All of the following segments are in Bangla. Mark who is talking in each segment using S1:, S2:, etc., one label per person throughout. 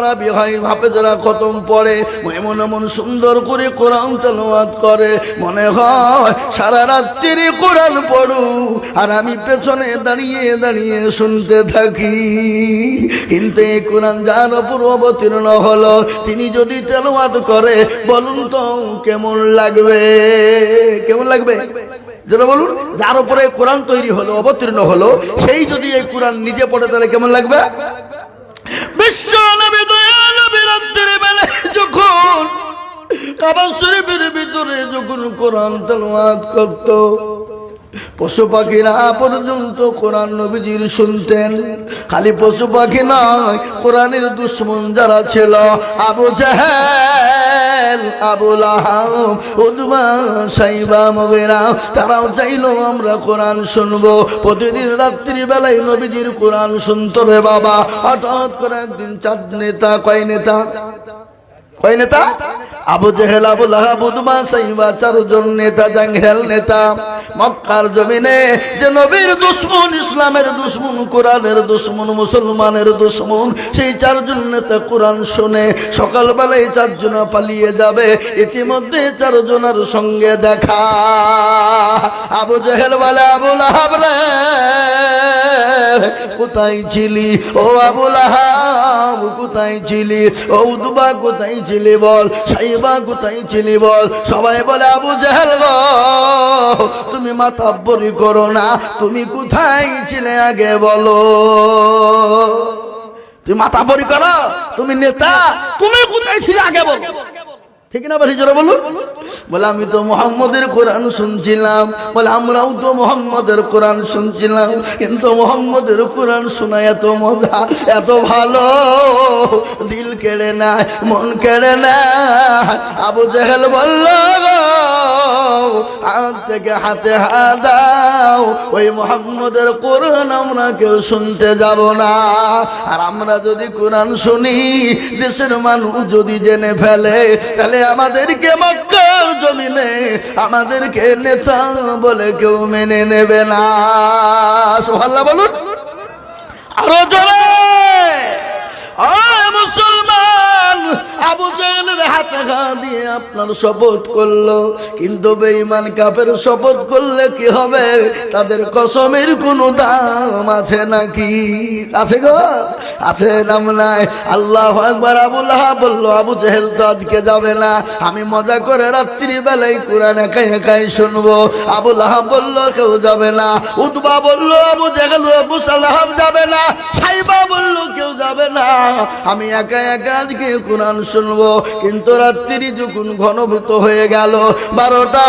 S1: তারা বিহাই হাফেজরা খতম পড়ে, এমন এমন সুন্দর করে কোরআন তেলাওয়াত করে। মনে হয় সারা রাত্রি কোরআন পড়ু, আর আমি পেছনে দাঁড়িয়ে দাঁড়িয়ে শুনতে থাকি। কিন্তু এই কোরআন যার উপর অবতীর্ণ হলো, তিনি যদি তেলাওয়াত করে, বলুন তো কেমন লাগবে? কেমন লাগবে? যেটা বলুন, যার উপরে কোরআন তৈরি হলো, অবতীর্ণ হলো, সেই যদি এই কোরআন নিজে পড়ে, তাহলে কেমন লাগবে? বিশ্ব কাবা শরীফের ভিতরে যখন কোরআন তেলাওয়াত করত, পশু পাখিরা পর্যন্ত কোরআন নবীজির শুনতেন। খালি পশু পাখি নয়, কোরআনের দুশ্মন যারা ছিল, আবু জাহেল আবুল আহাম উদ্মা, সাইবা, মগেরা, তারাও চাইলো আমরা কোরআন শুনব। প্রতিদিন রাত্রি বেলায় নবীজির কোরআন শুনতো রে বাবা। হঠাৎ করে একদিন চাঁদ নেতা, কয় নেতা? কয় নেতা? আবু জেহেল, আবু লাহাব উদমা সাইবা চারজন নেতা জাঙ্গেল নেতা। মক্কার জমিনে যে নবীর দুশ্মন, ইসলামের দুশ্মন, কোরআনের দুশ্মন, মুসলমানের দুশ্মন, সেই চারজন নেতা কোরআন শুনে। সকালবেলায় চারজন পালিয়ে যাবে, ইতিমধ্যে চারজনের সঙ্গে দেখা। আবু জেহেল বলে, আবু লাহাব রে, কোথায় ছিলি? ও আবু লাহাব কোথায় ছিলি? ঔদুবা কোথায় ছিলি বল? সাইবা কোথায় ছিলি বল? সবাই বলে, আবু জাহেল তুমি মাতাব্বরি করো না। তুমি কোথায় ছিলে আগে বলো। তুমি মাতাব্বরি করো? তুমি নেতা? তুমি কোথায় ছিলে আগে বলো? ঠিক না বাড়ি জোরে বলুন। বলে, আমি তো মোহাম্মদের কোরআন শুনছিলাম। বলে, আমরাও তো মোহাম্মদের কোরআন শুনছিলাম। কিন্তু মোহাম্মদের কোরআন শোনা এত মজা, এত ভালো। দিল কেড়ে না মন কেড়ে না আবু জাহেল বলল হাত থেকে হাতে হাত দাও, ওই মোহাম্মদের কোরআন আমরা কেউ শুনতে যাব না। আর আমরা যদি কোরআন শুনি, দেশের মানুষ যদি জেনে ফেলে, তাহলে আমাদেরকে মক্কার জমিনে, আমাদেরকে নেতা বলে কেউ মেনে নেবে না। সোহাল্লা বলুন। আরও জোরে। মুসলমান আবু জেলের হাতে ঘা দিয়ে আপনার শপথ করল। কিন্তু বেঈমান কাপের শপথ করলে কি হবে? তাদের কসমের কোনো দাম আছে নাকি? আছে গো, আছে নাম নাই। আল্লাহ একবার আবুল হা বলল, আবু জেহেল তো আজকে যাবে না। আমি মজা করে রাত্রি বেলায় কোরআন একাই একাই শুনব। আবুল আহাব বলল, কেউ যাবে না। উদ্বা বলল, আবু জেহেল আবু সালাহাব যাবে না। সাইবা বলল, কেউ যাবে না। আমি একা একা আজকে কোরআন শুনব। কিন্তু রাত্রি যখন ঘনভূত হয়ে গেল, বারোটা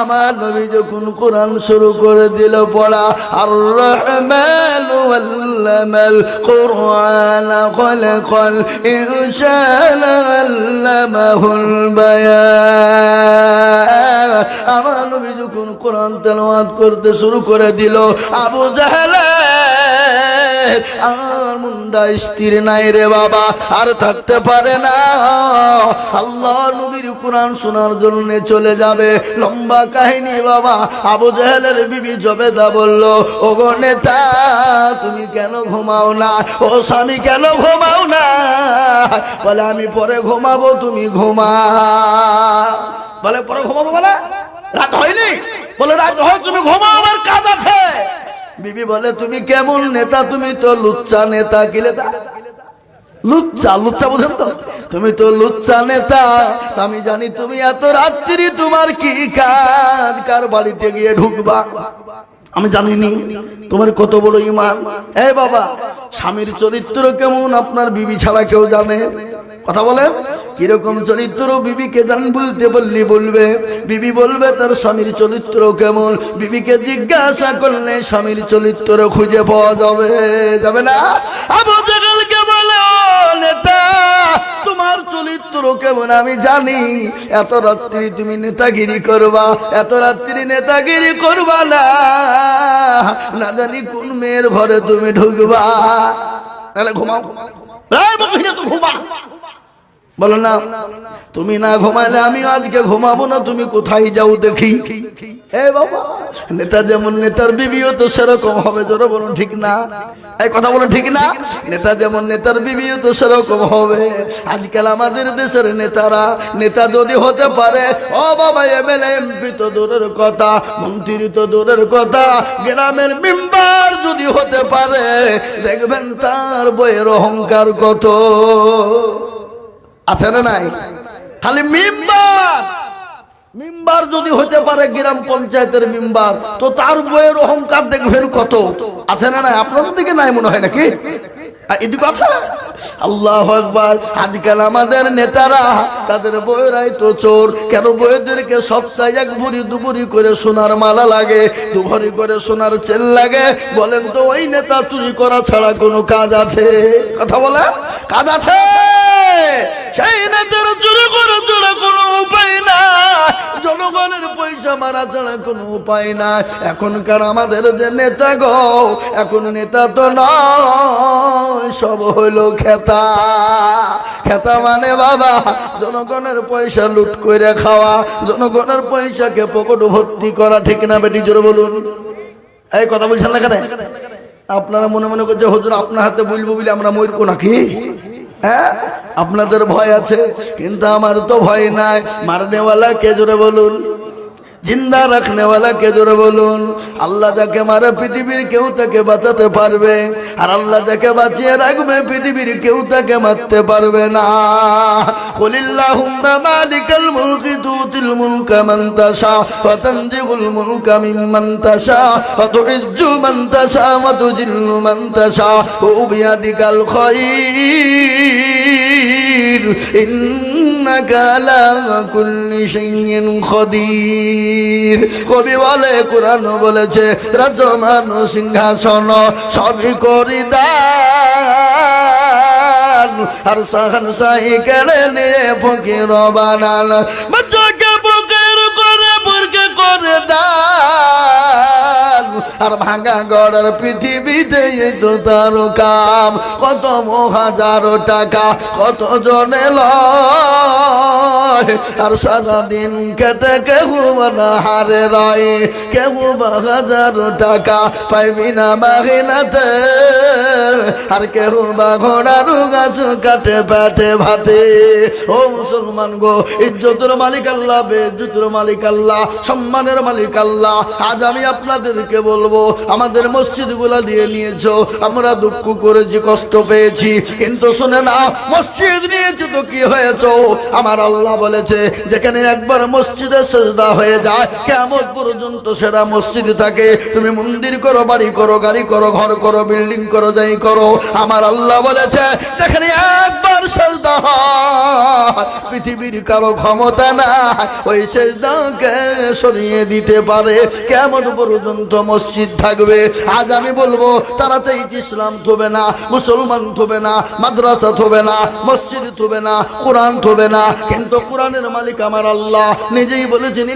S1: আমার নবী যখন কোরআন শুরু করে দিল পড়া আর রহমান আল্লামাল কোরআন খলকল ইনশাল আল্লামাহুল বায়ান। আমার নবী যখন কোরআন তেলাওয়াত করতে শুরু করে দিল, আবু জাহেলা আর মুন্ডা স্থির নাই রে বাবা, আর থাকতে পারে না। আল্লাহ নবীর কোরআন শোনার জন্য চলে যাবে। লম্বা কাহিনী বাবা, আবু জাহেলের বিবি জবেদা বলল ও নেতা, তুমি কেন ঘুমাও না? ও স্বামী কেন ঘুমাও না? বলে, আমি পরে ঘুমাবো, তুমি ঘুমা। বলে, পরে ঘুমাবো বলে রাত হয়নি? বলে, রাত হয়, তুমি ঘুমাও, আমার কাজ আছে। বিবি বলে, তুমি কেমন নেতা? তুমি তো লুচ্চা নেতা, কি নেতা? লুচ্চা লুচ্চা বুঝেন তো? তুমি তো লুচ্চা নেতা, আমি জানি তুমি এত রাত্রি তোমার কি কাজ? কার বাড়িতে গিয়ে ঢুকবা? আমি জানিনি, তোমার কত বড় ইমান। এ বাবা, স্বামীর চরিত্র কেমন? আপনার বিবি ছাড়া কেউ জানে? কথা বলে? কীরকম চরিত্র বিবিকে জান বলতে বললি বলবে? বিবি বলবে, তার স্বামীর চরিত্র কেমন? বিবিকে জিজ্ঞাসা করলে স্বামীর চরিত্র খুঁজে পাওয়া যাবে। যাবে না? নেতা, তোমার চরিত্র কেমন আমি জানি। এত রাত্রি তুমি নেতাগিরি করবা, এত রাত্রি নেতাগিরি করবা না। না জানি কোন মেয়ের ঘরে তুমি ঢুকবা। তাহলে ঘুমাও। মহিলা তো ঘুমা। বলো না, তুমি না ঘুমালে আমি আজকে ঘুমাবো না, তুমি কোথায় যাও দেখি। এ বাবা, নেতা যেমন নেতার বিবিও তো সেরকম হবে, জোরে বলুন, ঠিক না? এই কথা বলুন, ঠিক না? নেতা যেমন নেতার বিবিও তো সেরকম হবে। আজকাল আমাদের দেশের নেতারা, নেতা যদি হতে পারে, ও বাবা, এমএলএ, এমপি তো দূরের কথা, মন্ত্রী তো দূরের কথা, গ্রামের মেম্বার যদি হতে পারে, দেখবেন তার বইয়ের অহংকার কত। আছে না নাই? খালি মিম্বার। মিম্বার যদি হতে পারে গ্রাম পঞ্চায়েতের মিম্বার, তো তার বইয়ের অহংকার দেখবেন কত? আছে না নাই? আপনাদের দিকে নাই মনে হয় নাকি? আল্লাহ একবার আজকাল আমাদের নেতারা, তাদের বইয়েরাই তো চোর। কেন বইয়েদেরকে সপ্তাহে এক ভরি দুভরি করে সোনার মালা লাগে দুভরি করে সোনার চেল লাগে? বলেন তো, ওই নেতা চুরি করা ছাড়া কোনো কাজ আছে? কথা বলে কাজ আছে। সেই নেতার চুরি করে ছাড়া কোনো উপায় না জনগণের পয়সা মারা ছাড়া কোনো উপায় না এখনকার আমাদের যে নেতা গো, এখন নেতা তো নয়। সব হইল খেতা। খেতা মানে বাবা, জনগণের পয়সা লুট করে খাওয়া। জনগণের পয়সাকে পকেট ভর্তি করা, ঠিক না বেটি? জোরে বলুন। এই কথা বলছেন না কেন? আপনারা মনে মনে করছে, হুজুর, আপনার হাতে বলব বলে আমরা মরবো নাকি? হ্যাঁ? আপনাদের ভয় আছে, কিন্তু আমার তো ভয় নাই। মারনেওয়ালা কে? জোরে বলুন। জিন্দা রাখনেওয়ালা কে জোরে বলুন। আল্লাহ যাকে মারে, পৃথিবীর কেউ তাকে বাঁচাতে পারবে। আর আল্লাহ যাকে বাঁচিয়ে রাখবে, পৃথিবীর কেউ তাকে মারতে পারবে না। কুলিল্লাহুম্মা মালিকাল মুলকি ইন্নাকা على كل شيء কবি বলে, কোরআন বলেছে রাজমান সিংহাসন সবই করি দান। আর সাহান সাহি কেড়ে নিয়ে ফকির বানাল আর ভাঙা গড়ার পৃথিবীতে তো তার কাম। কত হাজারো টাকা কত জনে লয় আর সারাদিন কেটে কেউ না হারে রয়। কেউ বা হাজারো টাকা পাইবি না মাহিনাতে আর কেউ বা ঘোড়ার গাছ কাটে পেটে ভাতে। ও মুসলমান গো, ইজ্জতের মালিক আল্লাহ বেজ্জতের মালিক আল্লাহ, সম্মানের মালিক আল্লাহ। আজ আমি আপনাদেরকে বলব, আমাদের মসজিদগুলা দিয়ে নিয়েছ, আমরা দুঃখ করেছি কষ্ট পেয়েছি। কিন্তু শুনে না, মসজিদ নিয়েছো তো কি হয়েছ? আমার আল্লাহ বলেছে, যেখানে একবার মসজিদে সেজদা হয়ে যায় কেমন পর্যন্ত সেটা মসজিদ থাকে। তুমি মন্দির করো, বাড়ি করো, গাড়ি করো, ঘর করো, বিল্ডিং করো, যাই করো, আমার আল্লাহ বলেছে, যেখানে একবার সেজদা হয়, পৃথিবীর কারও ক্ষমতা না ওই সেজদাকে সরিয়ে দিতে পারে। কেমন পর্যন্ত মসজিদ থাকবে। আজ আমি বলব, তারা তো ইসলাম থবে না, মুসলমান থবে না, মাদ্রাসা থবে না, মসজিদ থবে না, কোরআন থবে না, কিন্তু কোরআনের মালিক আমার আল্লাহ। নিজেই বলেছেন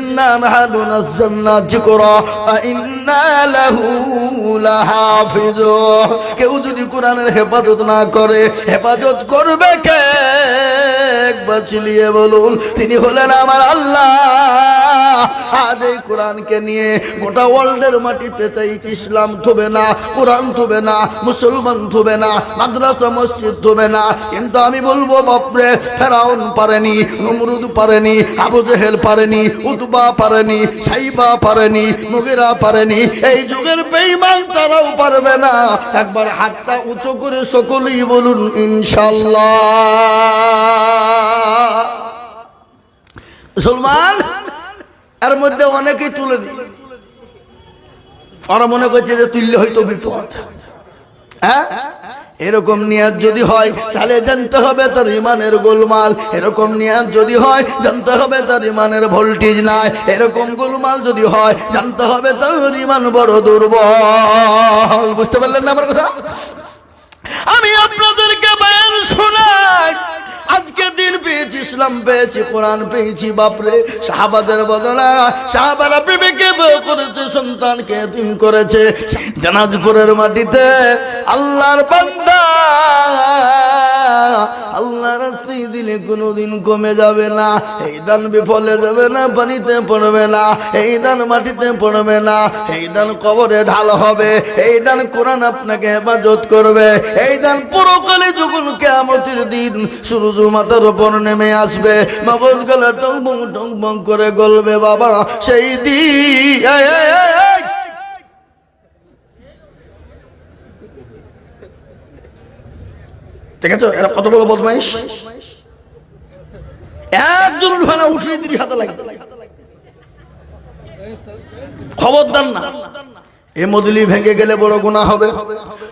S1: কেউ যদি কোরআনের হেফাজত না করে, হেফাজত করবে কে? একবার চিলিয়ে বলুন, তিনি হলেন আমার আল্লাহ। আজ এই কোরআনকে নিয়ে গোটা ওয়ার্ল্ডের মাটিতে চাই ইসলাম থবে না, কোরআন থবে না, মুসলমান থবে না, মাদ্রাসা, মসজিদ থবে না। কিন্তু আমি বলব, বাপরে, ফেরাউন পারেনি পারেনি, আবু জেহেল পারেনি, উতবা পারেনি, সাইবা পারেনি, মুগিরা পারেনি। এই যুগের বেঈমান তারাও পারবে না। একবার হাতটা উঁচু করে সকলেই বলুন ইনশাল্লাহ মুসলমান, এর মধ্যে অনেকেই তুলে দিই ওরা মনে করছে যে তুললে হয়তো বিপদ। হ্যাঁ? এরকম নিয়াজ যদি হয়, তাহলে জানতে হবে তার ইমানের গোলমাল। এরকম নিয়াজ যদি হয়, জানতে হবে তার ইমানের ভোল্টেজ নাই। এরকম গোলমাল যদি হয়, জানতে হবে তার ইমান বড় দুর্বল। বুঝতে পারলেন না আমার কথা? আমি আপনাদেরকে বয়ান শোনাই। আজকে দিন পেয়েছি, ইসলাম পেয়েছি, কোরআন পেয়েছি, বাপরে। সাহাবাদের বদলা সাহাবারা বিবেকে করেছে, সন্তানকে দিন করেছে। জানাজপুরের মাটিতে আল্লাহর বান্দা আল্লাহ রাস্তায় দিলে কোনোদিন কমে যাবে না এই দান বিফলে যাবে না, পানিতে পড়বে না, এই দান মাটিতে পড়বে না, এই দান কবরে ঢাল হবে, এই দান কোরআন আপনাকে হেফাজত করবে এই দান পুরোকালে যখন কেমতির দিন সূর্য মাথার উপর নেমে আসবে মগজ গলা টং বং টং বং করে গলবে, বাবা, সেই দিন। দেখেছ? এরা কত বড় বদমাইশ? একজন ভাড়া উঠলে তিনি হাতে না। এ মদলি ভেঙে গেলে বড় গুণা হবে,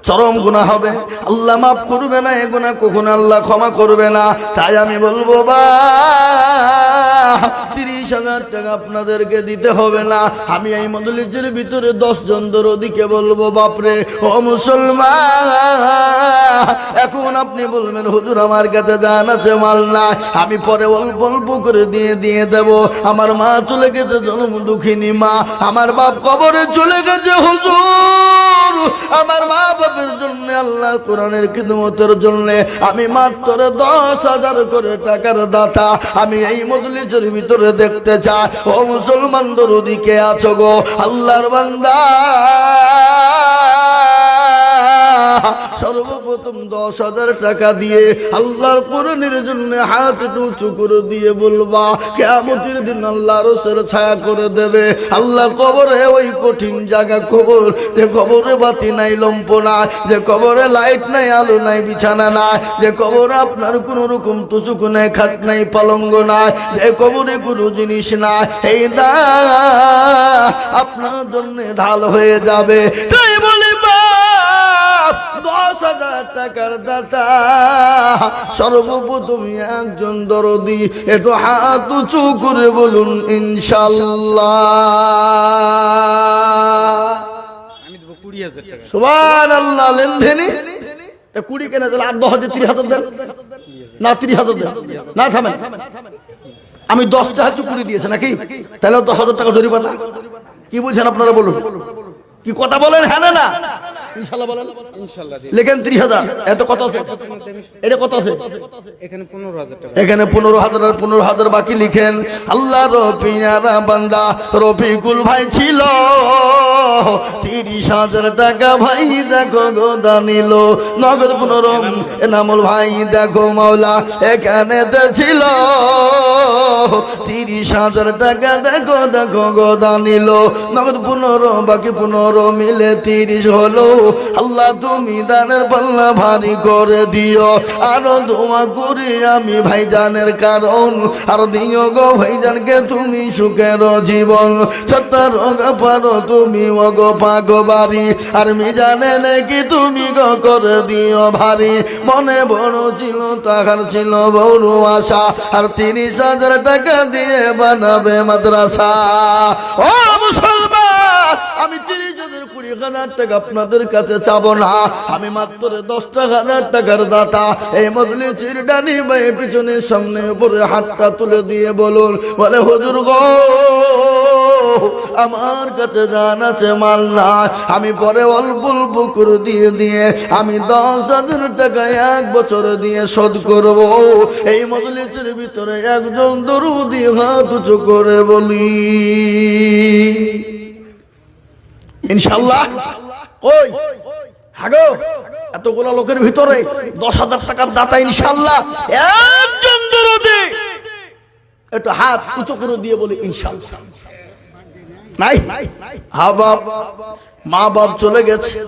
S1: চরম গুণা হবে। আল্লাহ মাফ করবে না, এ গুণা কখন আল্লাহ ক্ষমা করবে না। তাই আমি বলব বা তিরিশ হাজার টাকা আপনাদেরকে দিতে হবে না। আমি এই মদলিজের ভিতরে দশ জন দরদিকে বলব, বাপরে, ও মুসলমান, এখন আপনি বলবেন, হুজুর, আমার কাছে জান আছে মাল না আমি পরে অল্প অল্প করে দিয়ে দিয়ে দেব। আমার মা চলে গেছে, জন্ম দুঃখিনী মা। আমার বাপ কবরে চলে গেছে, হুজুর। আমার মা বাপের জন্য আল্লাহ কোরআনের খিদমতের জন্য। আমি মাত্র দশ হাজার করে টাকার দাতা। আমি এই মজলিসের ভিতরে দেখতে চাই, ও মুসলমান দরুদিকে আছো গো? আল্লাহর বান্দা। সর্বপ্রথম দশ হাজার টাকা দিয়ে আল্লাহর কোরআনের জন্য হাত উঁচু করে দিয়ে বলবা কেমতির দিন আল্লাহ রসের ছায়া করে দেবে। আল্লাহ কবরে ওই কঠিন জায়গা কবর, যে কবরে বাতি নাই, লম্প না যে কবরে লাইট নাই, আলো নাই, বিছানা নাই, যে কবরে আপনার কোন রকম তুসুক নাই, খাট নাই, পালঙ্গ নাই, যে কবরে কোনো জিনিস নাই এই দা আপনার জন্য ঢাল হয়ে যাবে। তাই টাকার দাতা? সর্বপ্রথম একজন দরদি। একটু হাত উঁচু করে বলুন ইনশাল্লাহ
S2: আমি কুড়ি
S1: সুবান আল্লাহ লেনদেনি? কুড়ি কেনা তাহলে আর দশ হাজার ত্রিশ হাজার দেন। না ত্রিশ হাজার দেন। না থামেন। আমি দশটা হাজার কুড়ি দিয়েছে নাকি? তাহলে দশ হাজার টাকা জরিমানা। কি বলছেন আপনারা বলুন? কি কথা বলেন? হ্যাঁ না। ইনশাল্লাহ বলেন। লেখেন ত্রিশ হাজার। এত কত আছে? এটা কত আছে?
S2: এখানে পনেরো হাজার টাকা।
S1: এখানে পনেরো হাজার আর পনেরো হাজার বাকি লিখেন। আল্লাহ রফিয়ারা বান্দা রফিকুল ভাই ছিল। তিরিশ হাজার টাকা ভাই দেখো গো দানিল। নগদ পুনরম এনামুল ভাই দেখো মাওলা এখানে ছিল। তিরিশ হাজার টাকা দেখো দেখো গো দানিল। নগদ পুনরো বাকি পুনরো মিলে তিরিশ হলো। আল্লাহ তুমি দানের পাল্লা ভারী করে দিও। আরও দোয়া করি আমি ভাইজানের কারণ। আর দিও গো ভাইজানকে তুমি সুখের জীবন। সত্তর পারো তুমি অগ পাগ বাড়ি আর মিজানে নাকি তুমি গো করে দিও ভারী। মনে বড় ছিল, তাহার ছিল বড় আশা। আর তিরিশ হাজার টাকা দিয়ে বানাবে মাদ্রাসা। ও মুসলমান কুড়ি হাজার টাকা আপনাদের কাছে চাবো না। আমি মাত্র দশটা হাজার টাকার দাতা। এই মজলি চিরডানি বাই পিছনের সামনে উপরে হাতটা তুলে দিয়ে বলুন, বলে, হুজুর গো, আমার কাছে জান আছে, মাল না আমি পরে অল্প অল্প করে দিয়ে দিয়ে আমি দশ হাজার টাকা এক বছর দিয়ে শোধ করব। এই মজলিসের ভিতরে একজন দরুদি হাত উঁচু করে বলি। ইনশাল্লাহ ওই হাগো এতগুলো লোকের ভিতরে দশ হাজার টাকার দাতা ইনশাল্লাহ একজন দরদে একটু হাত উঁচু করে দিয়ে বলি ইনশাল্লাহ নাই? হা বাপ মা বাপ চলে গেছে।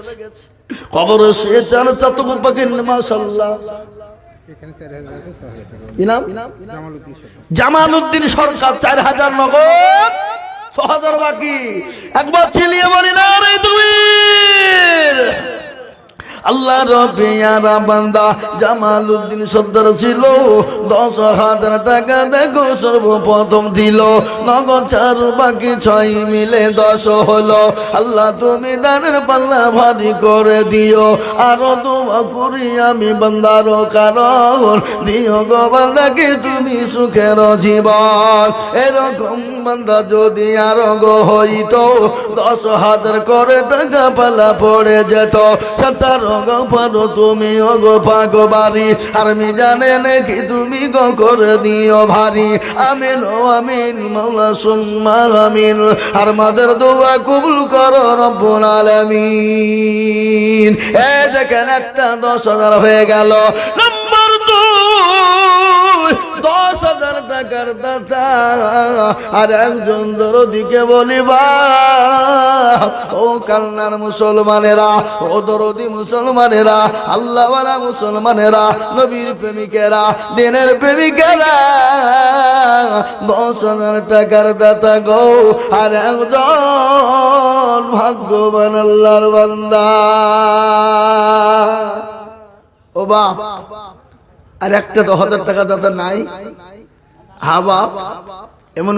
S1: কবরে শুয়ে চান চাতক পাখির মাশাল্লাহ জামাল উদ্দিন সরকার চার হাজার নগদ। ছ হাজার বাকি। একবার চিলিয়ে বলি না রে তুমি আল্লাহ রবিয়ারা বান্দা জামাল উদ্দিন সর্দার ছিল। দশ হাজার টাকা দেখো সর্বপ্রথম দিল। নগদ চার বাকি ছয় মিলে দশ হলো। আল্লাহ তুমি দানের পাল্লা ভারী করে দিও। আরও দোয়া করি আমি বান্দার কারণ। দিও গো বান্দাকে তুমি সুখের জীবন। এরকম বান্দা যদি আরও গো হইতো দশ হাজার করে টাকা পালা পড়ে যেত। সাতার গো তুমি গো পাগো বাড়ি আর আমি জানে নাকি তুমি গো করে দিও ভারী। আমিন ও আমিন মৌলা সুম্মা আমিন। আর মাদের দোয়া কবুল করো রব্বুল আলামিন। এই দেখেন একটা দশ হাজার হয়ে গেল। নম্বর দশ হাজার টাকার দাতা। আর একজন দরদিকে বলিবা, ও কান্নার মুসলমানেরা, ও দরদি মুসলমানেরা, আল্লাহওয়ালা মুসলমানেরা, নবীর প্রেমিকেরা, দিনের প্রেমিকেরা, দশ হাজার টাকার দাতা গো, আর একজন ভাগ্যবান আল্লাহর বান্দা। ও বাপ আর একটা তো হাজার টাকা দাদা নাই। হা বাপ এমন